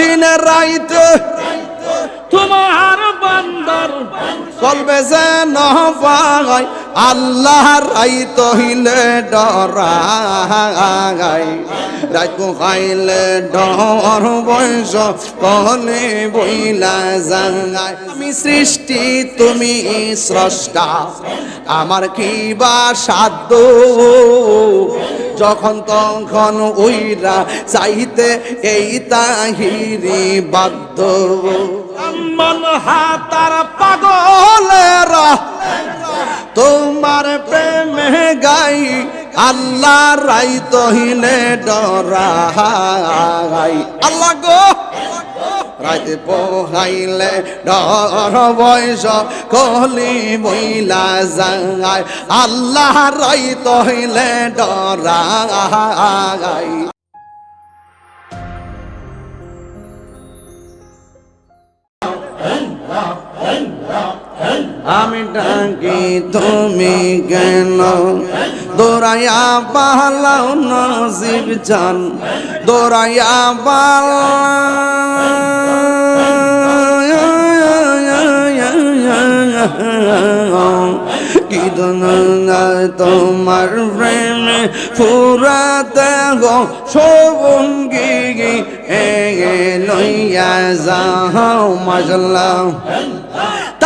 দিন রাইতে তোমার বান্দার কলবে যে নয় আল্লাহ রাই তহিলে ডরাই রাত খাইলে ডর বয়স কলে বইলা জাঙ্গাই আমি সৃষ্টি, তুমি স্রষ্টা, আমার কি বা সাধ্য? যখন তখন ওইরা চাইতে এই তাহিরি বাধ্য। মন হাতার পাগলেরা তোমার প্রেমে গাই আল্লাহ রাই তহিলে ডরাই। আল্লাহ গো রাইতে পোহাইলে ডর বয়স, কলি বইলা যায়। আল্লাহ রাই তহিলে ডরাই। আমি ডাকি, তুমি কেন? দৌড়াইয়া পালাও নজিব জান, দৌড়াইয়া পাল তোমার প্রেমে ফুরাতে গো সবঙ্গি লইয়া যাও মাজলা।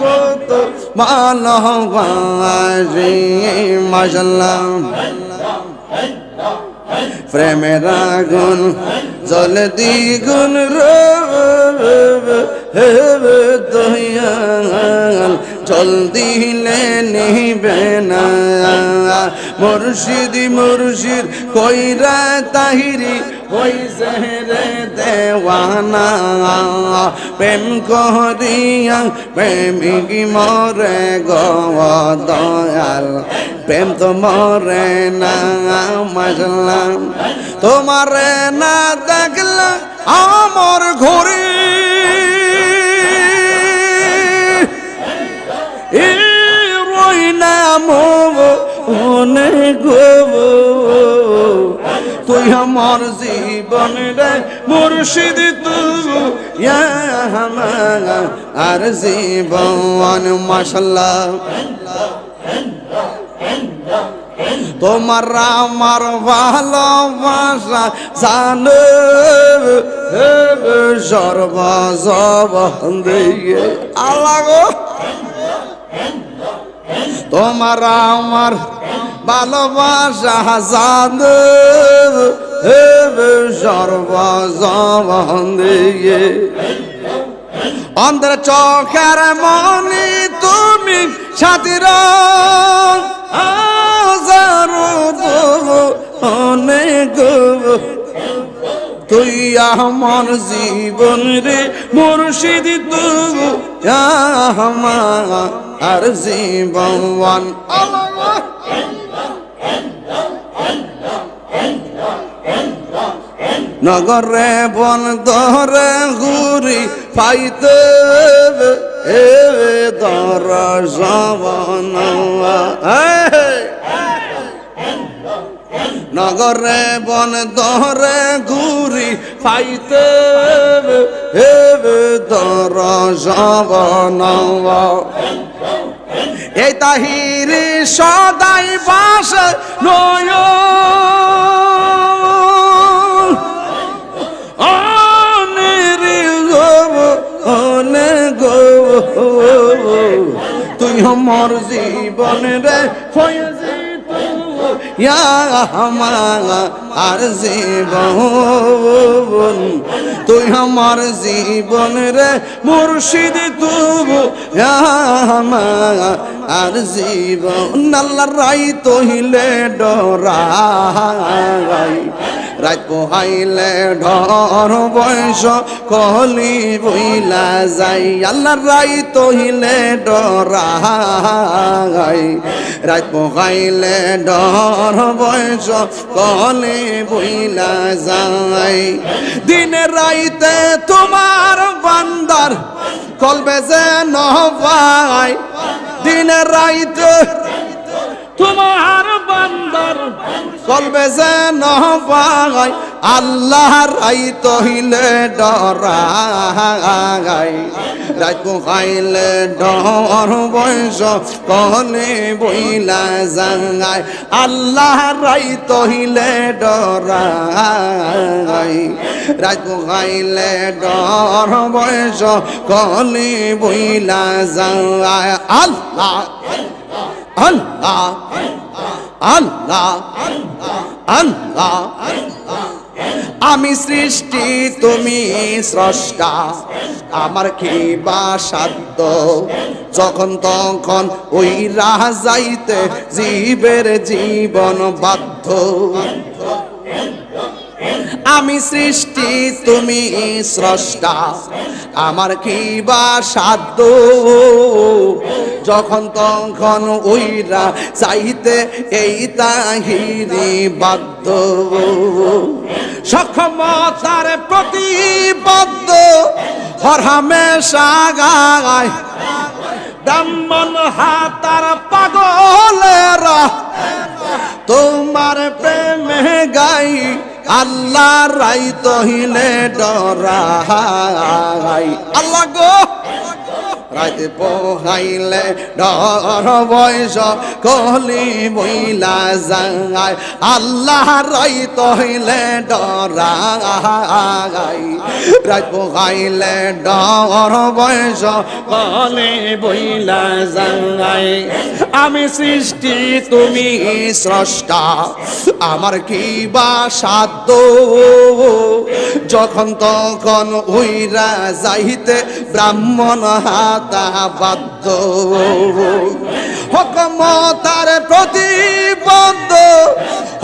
কত ভালোবাসি মাসাল্লাহ প্রেমের আগুন জল দ্বিগুণ দয়াল। জল দিলে নিবে না। মুর্শিদ মুর্শিদ কইরা তাহিরি হইছে রে দেওয়ানা। প্রেম করিয়া প্রেমিক মরে গো দয়াল। প্রেম তো মরে না মাজলাম তোমারে না দেখলা আমার ঘরে নাম অনেক তুই আমার জীবন রে মুর্শিদ তুই আর জীবন মাসাল্লাহ তোমার আমার ভালোবাসা জানো সর্ব সব দিয়ে। আল্লাহ গো। তোমার আমার ভালোবাসা জানো সর্ব সব দিয়ে চোখের মনি তুমি সাথীর তুই আমার জীবন রে মুর্শিদ তু আমার জীবন। নগরে বন দরে ঘুরি পাইতে দর জবন নগরে বন দরে ঘুরি পাইতে এ জবন এই তাহিরি সদাই বাস নয় তুই আমার জীবন রে ফয়েজি আর জীবন, তুই আমার জীবন রে মুর্শিদ তুবু আর জীবন। রাই তহিলে ডরাই রাত পোহাইলে ঢর বয়স কলি বইলা যাই। আল্লাহ রাই তহিলে ডরাই রাত পোহাইলে ঢর বয়স কলে বইলা যাই দিনে রাইতে তোমার বান্দার কলবে যে নাই দিনে রাইতে তোমার বান্দার কলবে যে নবাই আল্লাহ রাই তহিলে ডরাই রাত খাইলে ডর বয়স কলে বইলা জাঙ্গাই আল্লাহ রাই তহিলে ডরাই রাত খাইলে ডর বয়স কলে বইলা জাঙ্গাই আল্লাহ আল্লাহ আল্লাহ আল্লাহ। আমি সৃষ্টি, তুমি স্রষ্টা। আমার কি বা সাধ্য। যখন তখন ওই রাহ যাইতে জীবের জীবন বাধ্য। আমি সৃষ্টি, তুমি স্রষ্টা। আমার কি বা সাধ্য? যখন তখন ওইরা চাইতে এই তাহিরি বাধ্য। সক্ষমতার প্রতিবদ্ধ হরহামেশা গায় ব্রাহ্মণ হাতার পাগলেরা তোমার প্রেমে গাই আল্লাহ রাই তহিলে ডরা আল্লাহ গো। রাইতে পোহাইলে ডর বয়স কলি বইলা যাই আল্লাহ রাই তহিলে ডরাই রাত পোহাইলে ডর বয়স কলি বইলা যাই আমি সৃষ্টি, তুমি স্রষ্টা। আমার কি বা সাধ্য? যখন তখন উইরা যাইতে ব্রাহ্মণ হাতা বাধ্য। হকমতার প্রতিবদ্ধ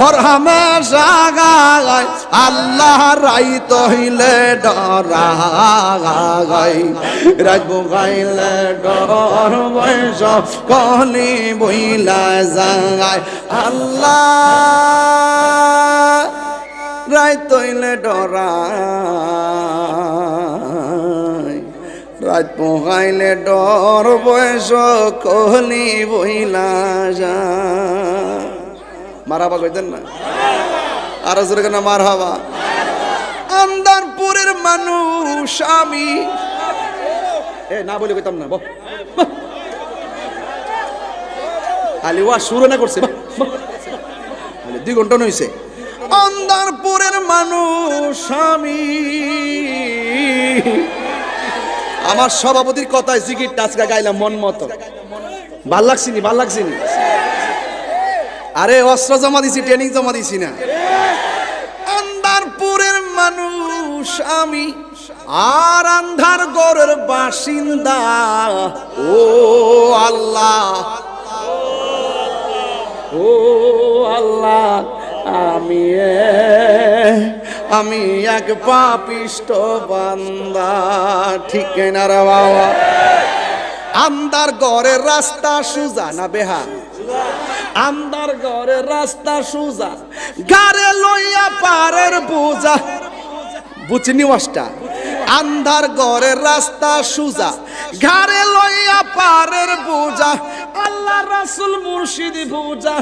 হর হামেশা গায় আল্লাহ রাই তহিলে ডরাই রাজবু গাইলে ডর বয়স কলি বইলা যায় আল্লাহ রাই তৈলে ডরাই রাত পোহাইলে ডর বয়স কহলি বইলা যা। মারাবা কইতেন না? আরও জোরে কেন মার হবা। আন্দারপুরের মানুষ আমি। এ, না বলে কইতাম না খালি ওয়া শুরু না করছে দুই ঘণ্টা নইছে। অন্দারপুরের মানুষ আমি। আমার সভাপতির কথায় জিকির টাচকা গাইলাম মন মতো। ভালো লাগছিনি ভালো লাগছিনি আরে, অস্ত্র জমা দিছি ট্রেনিং জমা দিছি না। আন্দারপুরের মানুষ আমি, আর আন্ধার গড়ের বাসিন্দা। ও আল্লাহ। ও আল্লাহ, আমি আমি এক পাপিষ্ট বান্দা, ঠিক না রে বাবা? আন্দার ঘরের রাস্তা সুজা না বেহা আন্দার ঘরের রাস্তা সুজা গারে লইয়া পারের বোঝা। বুঝনি ওয়াসটা আন্ধার ঘরের রাস্তা সুজা, ঘাড়ে লইয়া পারের বোঝা। রাসুল মুর্শিদ বুঝা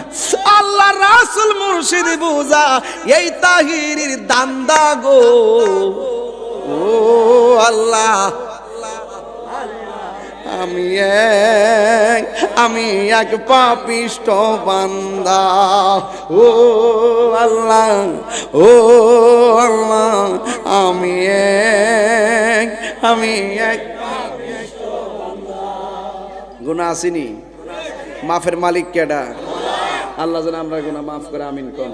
আল্লাহ রাসুল মুর্শিদ বুঝা এই তাহিরির দান্দা গো। ও আল্লাহ, আমি এক আমি এক পাপিষ্ট বান্দা। ও আল্লাহ ও আল্লাহ, আমি এক আমি এক গুণা আসিনি? মাফের মালিক কেডা? আল্লাহ যেন আমরা গুণা মাফ করে আমিন কোন।